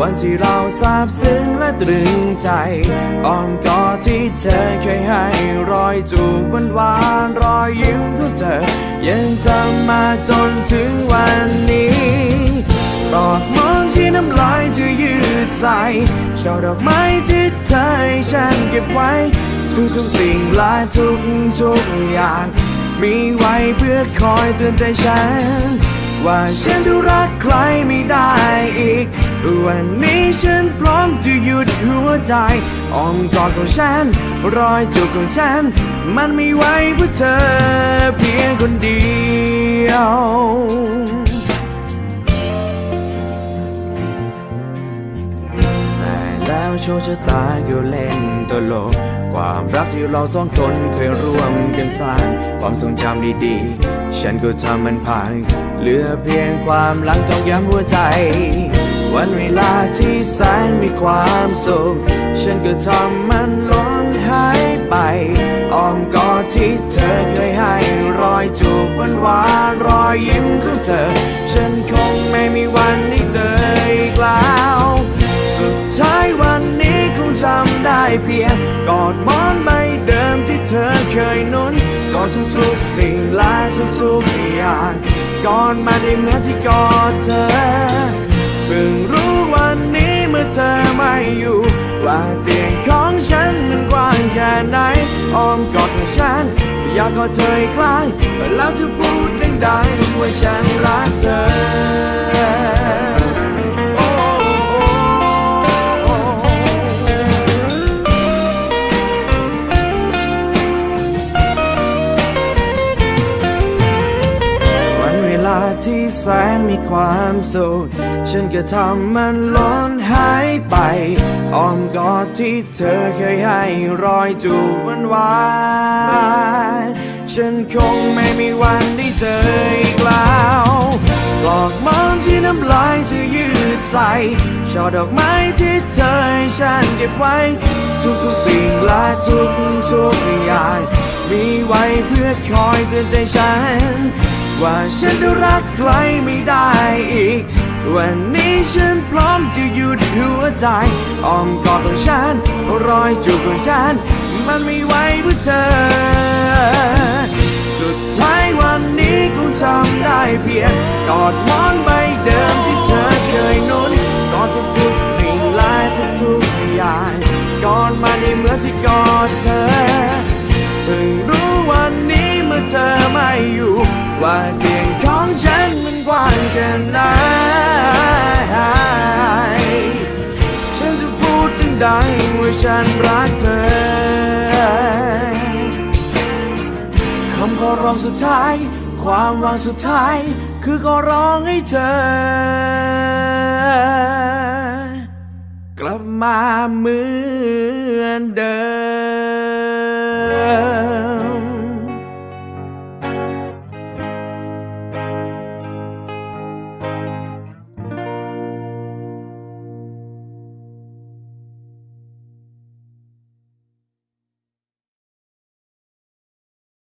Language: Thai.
วันที่เราซาบซึ้งและตรึงใจอ้อมกอดที่เธอเคยให้รอยจูบหวานหวานๆรอยยิ้มของเธอ ยังจำมาจนถึงวันนี้ปลอดมองที่น้ำลายจะยืดใส่ช่อดอกไม้ที่เธอให้ฉันเก็บไว้ ทุกทุกๆสิ่งและทุกทุกๆอย่าง มีไว้เพื่อคอยเตือนใจฉัน ว่าฉันจะรักใคร วันนี้ฉันพร้อมจะหยุดหัวใจอ้อมกอดของฉัน รอยจูบของฉัน มันไม่ไหวเพื่อเธอเพียงคนเดียวแต่แล้วโชคชะตาก็เล่นตลก ความรักที่เราสองคนเคยร่วมกันสร้าง ความทรงจำดีๆ ฉันก็ทำมันพัง เหลือเพียงความหลังจองย้ำหัวใจ วันเวลาที่แสนมีความสุขฉันก็ทำมันล้นหายไปอ้อมกอดที่เธอเคยให้รอยจูบหวานหวานรอยยิ้มของเธอ ฉันคงไม่มีวันได้เจออีกแล้ว สุดท้ายวันนี้คงจำได้เพียงกอดมอนใบเดิมที่เธอเคยนุนกอดทุกๆสิ่งและทุกๆอย่างกอดมาได้เหมือนที่กอดเธอ เตียงของฉันมันกว้างแค่ไหนอ้อมกอดของฉัน อยากกอดเธออีกครั้งแล้วจะพูดดังๆว่าฉันรักเธอ ที่แสนมีความสุข ฉันก็ทำมันล้นหายไปอ้อมกอดที่เธอเคยให้รอยจูบหวานหวานๆฉันคงไม่มีวันได้เจออีกแล้วปลอกมอนที่น้ำลายจะยืดใส่ช่อดอกไม้ที่เธอให้ฉันเก็บไว้ ทุกๆสิ่งและทุกๆอย่างมีไว้เพื่อคอยเตือนใจฉัน ว่าฉันจะรักใครไม่ได้อีก วันนี้ฉันพร้อมจะหยุดหัวใจอ้อมกอดของฉัน รอยจูบของฉัน มันไม่ไหวเพื่อเธอ สุดท้ายวันนี้คงจำได้เพียงกอดมอนใบเดิมที่เธอเคยนุนกอดทุกๆสิ่งและทุกๆอย่างกอดมาในเหมือนที่กอดเธอ ว่าเตียงของฉันมันกว้างแค่ไหนฉันจะพูดดังๆว่าฉันรักเธอคำขอร้องสุดท้าย ความหวังสุดท้าย คือขอร้องให้เธอ กลับมาเหมือนเดิม